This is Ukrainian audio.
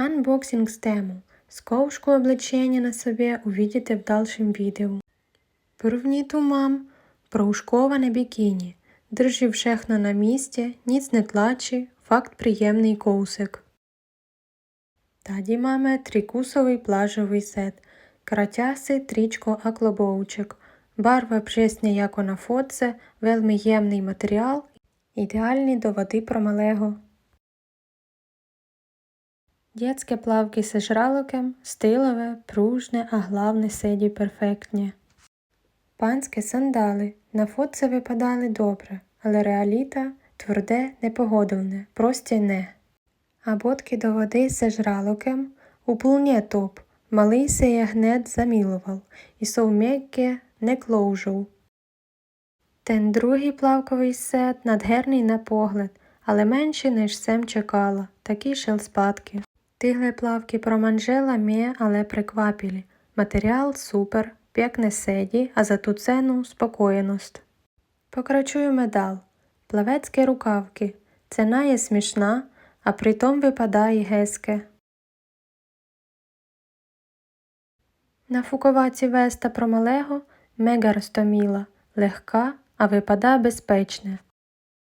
Unboxing с тему. Сковушку облачения на себе увидите в дальшем видео. Порівніть мам проушковане бікіні. Держи všechno на місці, ніц не тлачі, факт приємний коусик. Tady máme trikusový plážový set. Кратяси, трічко, а. Барва přesně jako на фотце, вельми ємний матеріал, ідеальний до води промалего. Дєцьке плавки з жралоком, стилове, пружне, а главне седі перфектне. Панське сандали на фотце випадали добре, але реаліта тверде, непогодовне, простє не. А бодки до води з жралоком уплне топ, малий се я гнед замілував, і сов м'яке не клоужив. Ten другий плавковий сет надгерний на погляд, але менший, ніж сем чекала, такі шелспадки. Тигле плавки проманжела мє, але приквапілі. Матеріал супер, пекне седі, а за ту цену спокоєност. Покрачую медал. Плавецькі рукавки. Ціна є смішна, а притом випадає геске. На фуковаці веста промалего мега розтоміла, легка, а випада безпечне.